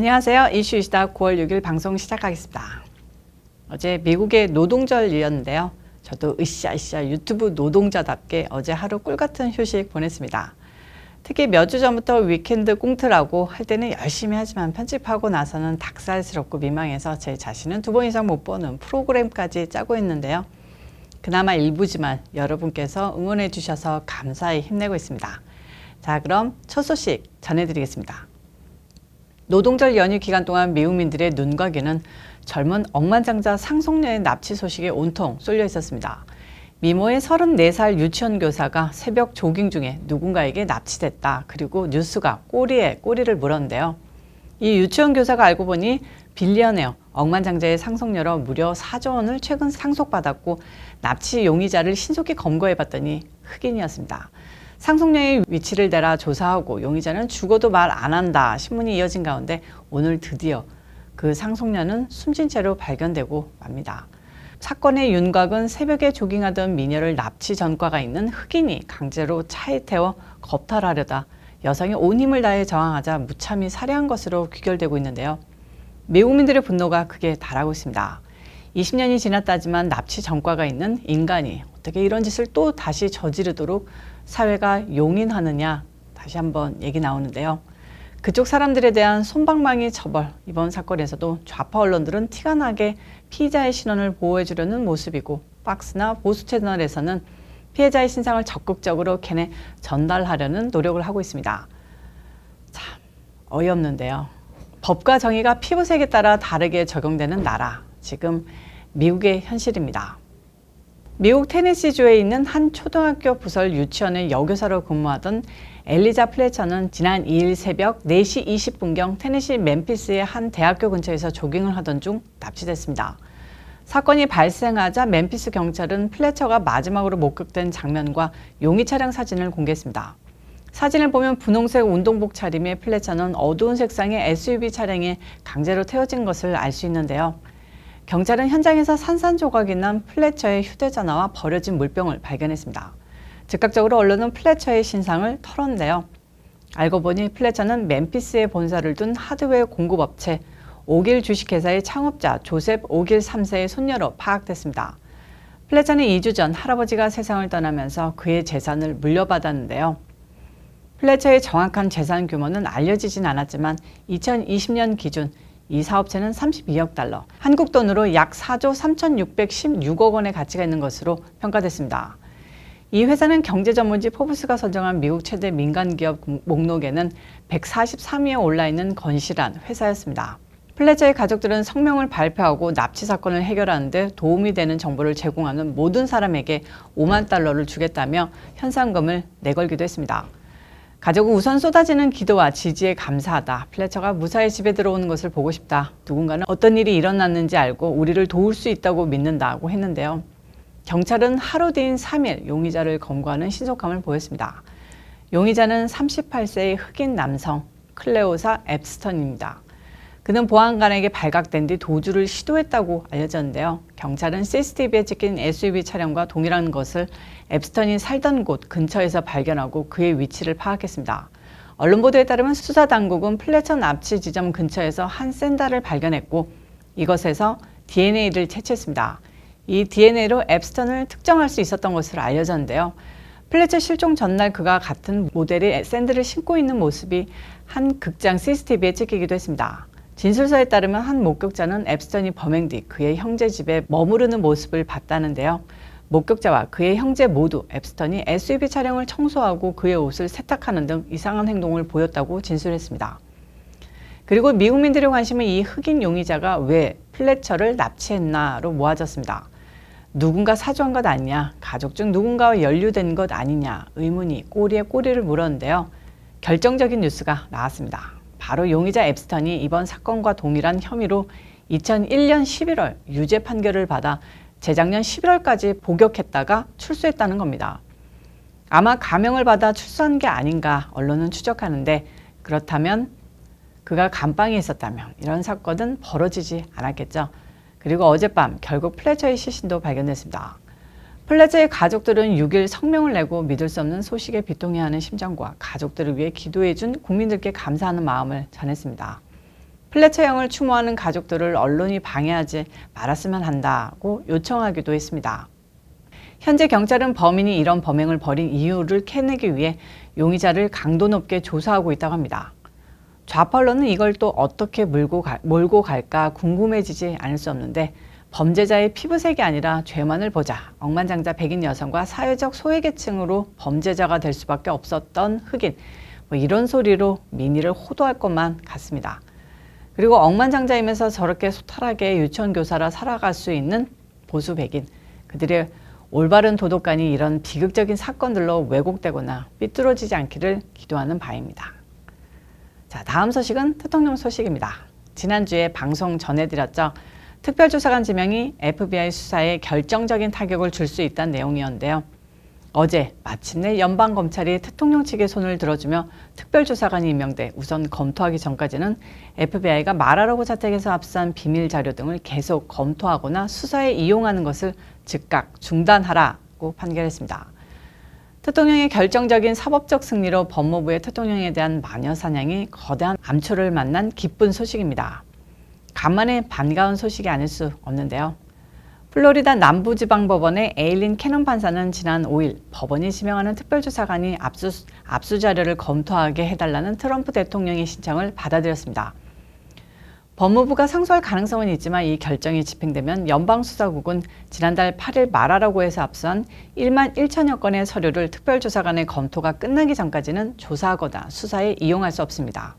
안녕하세요. 이슈이시다 9월 6일 방송 시작하겠습니다. 어제 미국의 노동절이었는데요. 저도 으쌰으쌰 유튜브 노동자답게 어제 하루 꿀같은 휴식 보냈습니다. 특히 몇 주 전부터 위켄드 꽁트라고 할 때는 열심히 하지만 편집하고 나서는 닭살스럽고 민망해서 제 자신은 두 번 이상 못 보는 프로그램까지 짜고 있는데요. 그나마 일부지만 여러분께서 응원해 주셔서 감사히 힘내고 있습니다. 자, 그럼 첫 소식 전해드리겠습니다. 노동절 연휴 기간 동안 미국민들의 눈과 귀는 젊은 억만장자 상속녀의 납치 소식에 온통 쏠려 있었습니다. 미모의 34살 유치원 교사가 새벽 조깅 중에 누군가에게 납치됐다. 그리고 뉴스가 꼬리에 꼬리를 물었는데요. 이 유치원 교사가 알고 보니 빌리언웨어 억만장자의 상속녀로 무려 4조 원을 최근 상속받았고 납치 용의자를 신속히 검거해 봤더니 흑인이었습니다. 상속녀의 위치를 대라 조사하고 용의자는 죽어도 말 안 한다 신문이 이어진 가운데 오늘 드디어 그 상속녀는 숨진 채로 발견되고 맙니다. 사건의 윤곽은 새벽에 조깅하던 미녀를 납치 전과가 있는 흑인이 강제로 차에 태워 겁탈하려다 여성이 온 힘을 다해 저항하자 무참히 살해한 것으로 귀결되고 있는데요. 미국민들의 분노가 크게 달하고 있습니다. 20년이 지났다지만 납치 전과가 있는 인간이 어떻게 이런 짓을 또 다시 저지르도록 사회가 용인하느냐 다시 한번 얘기 나오는데요. 그쪽 사람들에 대한 손방망이 처벌 이번 사건에서도 좌파 언론들은 티가 나게 피의자의 신원을 보호해 주려는 모습이고 박스나 보수 채널에서는 피해자의 신상을 적극적으로 캔에 전달하려는 노력을 하고 있습니다. 참 어이없는데요. 법과 정의가 피부색에 따라 다르게 적용되는 나라. 지금 미국의 현실입니다. 미국 테네시주에 있는 한 초등학교 부설 유치원의 여교사로 근무하던 엘리자 플래처는 지난 2일 새벽 4시 20분경 테네시 멤피스의 한 대학교 근처에서 조깅을 하던 중 납치됐습니다. 사건이 발생하자 멤피스 경찰은 플래처가 마지막으로 목격된 장면과 용의 차량 사진을 공개했습니다. 사진을 보면 분홍색 운동복 차림의 플래처는 어두운 색상의 SUV 차량에 강제로 태워진 것을 알 수 있는데요. 경찰은 현장에서 산산조각이 난 플래처의 휴대전화와 버려진 물병을 발견했습니다. 즉각적으로 언론은 플래처의 신상을 털었는데요. 알고 보니 플래처는 멤피스에 본사를 둔 하드웨어 공급업체 오길 주식회사의 창업자 조셉 오길 3세의 손녀로 파악됐습니다. 플래처는 2주 전 할아버지가 세상을 떠나면서 그의 재산을 물려받았는데요. 플래처의 정확한 재산 규모는 알려지진 않았지만 2020년 기준 이 사업체는 32억 달러, 한국 돈으로 약 4조 3,616억 원의 가치가 있는 것으로 평가됐습니다. 이 회사는 경제 전문지 포브스가 선정한 미국 최대 민간 기업 목록에는 143위에 올라 있는 건실한 회사였습니다. 플래처의 가족들은 성명을 발표하고 납치 사건을 해결하는 데 도움이 되는 정보를 제공하는 모든 사람에게 5만 달러를 주겠다며 현상금을 내걸기도 했습니다. 가족은 우선 쏟아지는 기도와 지지에 감사하다. 플래처가 무사히 집에 들어오는 것을 보고 싶다. 누군가는 어떤 일이 일어났는지 알고 우리를 도울 수 있다고 믿는다고 했는데요. 경찰은 하루 뒤인 3일 용의자를 검거하는 신속함을 보였습니다. 용의자는 38세의 흑인 남성 클레오사 앱스턴입니다. 그는 보안관에게 발각된 뒤 도주를 시도했다고 알려졌는데요. 경찰은 CCTV에 찍힌 SUV 차량과 동일한 것을 앱스턴이 살던 곳 근처에서 발견하고 그의 위치를 파악했습니다. 언론 보도에 따르면 수사 당국은 플래처 납치 지점 근처에서 한 샌달을 발견했고 이것에서 DNA를 채취했습니다. 이 DNA로 앱스턴을 특정할 수 있었던 것으로 알려졌는데요. 플래처 실종 전날 그가 같은 모델의 샌들을 신고 있는 모습이 한 극장 CCTV에 찍히기도 했습니다. 진술서에 따르면 한 목격자는 앱스턴이 범행 뒤 그의 형제 집에 머무르는 모습을 봤다는데요. 목격자와 그의 형제 모두 앱스턴이 SUV 차량을 청소하고 그의 옷을 세탁하는 등 이상한 행동을 보였다고 진술했습니다. 그리고 미국민들의 관심은 이 흑인 용의자가 왜 플래처를 납치했나로 모아졌습니다. 누군가 사주한 것 아니냐, 가족 중 누군가와 연루된 것 아니냐 의문이 꼬리에 꼬리를 물었는데요. 결정적인 뉴스가 나왔습니다. 바로 용의자 앱스턴이 이번 사건과 동일한 혐의로 2001년 11월 유죄 판결을 받아 재작년 11월까지 복역했다가 출소했다는 겁니다. 아마 감형을 받아 출소한 게 아닌가 언론은 추적하는데 그렇다면 그가 감방에 있었다면 이런 사건은 벌어지지 않았겠죠. 그리고 어젯밤 결국 플래처의 시신도 발견됐습니다. 플래저의 가족들은 6일 성명을 내고 믿을 수 없는 소식에 비통해하는 심정과 가족들을 위해 기도해준 국민들께 감사하는 마음을 전했습니다. 플래처 형을 추모하는 가족들을 언론이 방해하지 말았으면 한다고 요청하기도 했습니다. 현재 경찰은 범인이 이런 범행을 벌인 이유를 캐내기 위해 용의자를 강도 높게 조사하고 있다고 합니다. 언론은 이걸 또 어떻게 가, 몰고 갈까 궁금해지지 않을 수 없는데 범죄자의 피부색이 아니라 죄만을 보자 억만장자 백인 여성과 사회적 소외계층으로 범죄자가 될 수밖에 없었던 흑인 뭐 이런 소리로 민의를 호도할 것만 같습니다. 그리고 억만장자이면서 저렇게 소탈하게 유치원 교사라 살아갈 수 있는 보수 백인 그들의 올바른 도덕관이 이런 비극적인 사건들로 왜곡되거나 삐뚤어지지 않기를 기도하는 바입니다. 자, 다음 소식은 대통령 소식입니다. 지난주에 방송 전해드렸죠. 특별조사관 지명이 FBI 수사에 결정적인 타격을 줄 수 있다는 내용이었는데요. 어제 마침내 연방검찰이 대통령 측의 손을 들어주며 특별조사관이 임명돼 우선 검토하기 전까지는 FBI가 말하라고 자택에서 압수한 비밀 자료 등을 계속 검토하거나 수사에 이용하는 것을 즉각 중단하라고 판결했습니다. 대통령의 결정적인 사법적 승리로 법무부의 대통령에 대한 마녀 사냥이 거대한 암초를 만난 기쁜 소식입니다. 간만에 반가운 소식이 아닐 수 없는데요. 플로리다 남부지방법원의 에일린 캐논 판사는 지난 5일 법원이 지명하는 특별조사관이 압수, 압수 자료를 검토하게 해달라는 트럼프 대통령의 신청을 받아들였습니다. 법무부가 상소할 가능성은 있지만 이 결정이 집행되면 연방수사국은 지난달 8일 말하라고 해서 압수한 1만 1천여 건의 서류를 특별조사관의 검토가 끝나기 전까지는 조사하거나 수사에 이용할 수 없습니다.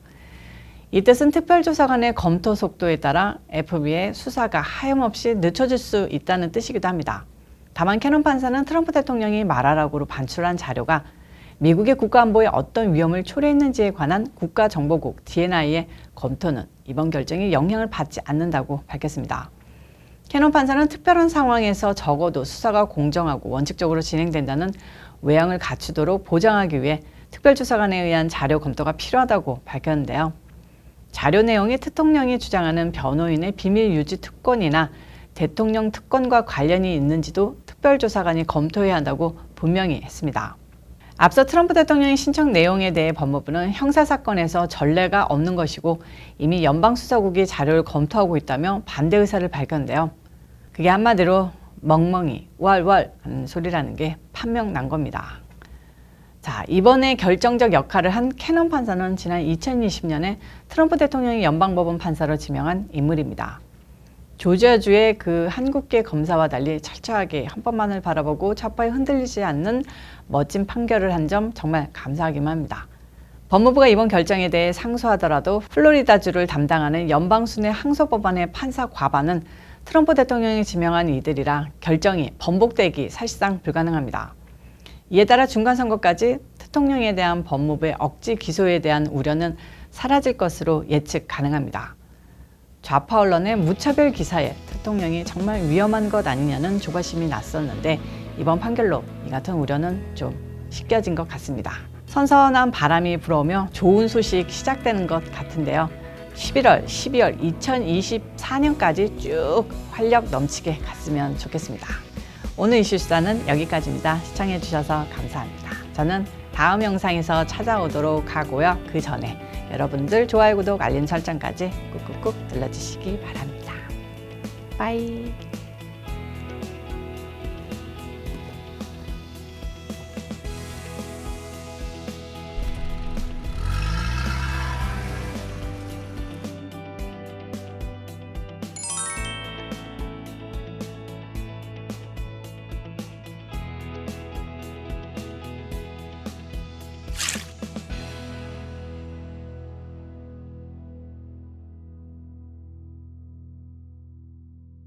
이 뜻은 특별조사관의 검토 속도에 따라 FBI의 수사가 하염없이 늦춰질 수 있다는 뜻이기도 합니다. 다만 캐논 판사는 트럼프 대통령이 말하라고로 반출한 자료가 미국의 국가안보에 어떤 위험을 초래했는지에 관한 국가정보국 DNI의 검토는 이번 결정에 영향을 받지 않는다고 밝혔습니다. 캐논 판사는 특별한 상황에서 적어도 수사가 공정하고 원칙적으로 진행된다는 외양을 갖추도록 보장하기 위해 특별조사관에 의한 자료 검토가 필요하다고 밝혔는데요. 자료 내용이 대통령이 주장하는 변호인의 비밀 유지 특권이나 대통령 특권과 관련이 있는지도 특별조사관이 검토해야 한다고 분명히 했습니다. 앞서 트럼프 대통령의 신청 내용에 대해 법무부는 형사사건에서 전례가 없는 것이고 이미 연방수사국이 자료를 검토하고 있다며 반대 의사를 밝혔는데요. 그게 한마디로 멍멍이, 왈왈 하는 소리라는 게 판명 난 겁니다. 자, 이번에 결정적 역할을 한 캐논 판사는 지난 2020년에 트럼프 대통령이 연방법원 판사로 지명한 인물입니다. 조지아주의 그 한국계 검사와 달리 철저하게 한 번만을 바라보고 첫파에 흔들리지 않는 멋진 판결을 한 점 정말 감사하기만 합니다. 법무부가 이번 결정에 대해 상소하더라도 플로리다주를 담당하는 연방순회 항소법원의 판사 과반은 트럼프 대통령이 지명한 이들이라 결정이 번복되기 사실상 불가능합니다. 이에 따라 중간선거까지 대통령에 대한 법무부의 억지 기소에 대한 우려는 사라질 것으로 예측 가능합니다. 좌파 언론의 무차별 기사에 대통령이 정말 위험한 것 아니냐는 조바심이 났었는데 이번 판결로 이 같은 우려는 좀 씻겨진 것 같습니다. 선선한 바람이 불어오며 좋은 소식 시작되는 것 같은데요. 11월, 12월 2024년까지 쭉 활력 넘치게 갔으면 좋겠습니다. 오늘 이슈 수다는 여기까지입니다. 시청해 주셔서 감사합니다. 저는 다음 영상에서 찾아오도록 하고요. 그 전에 여러분들 좋아요, 구독, 알림 설정까지 꾹꾹꾹 눌러주시기 바랍니다. 빠이.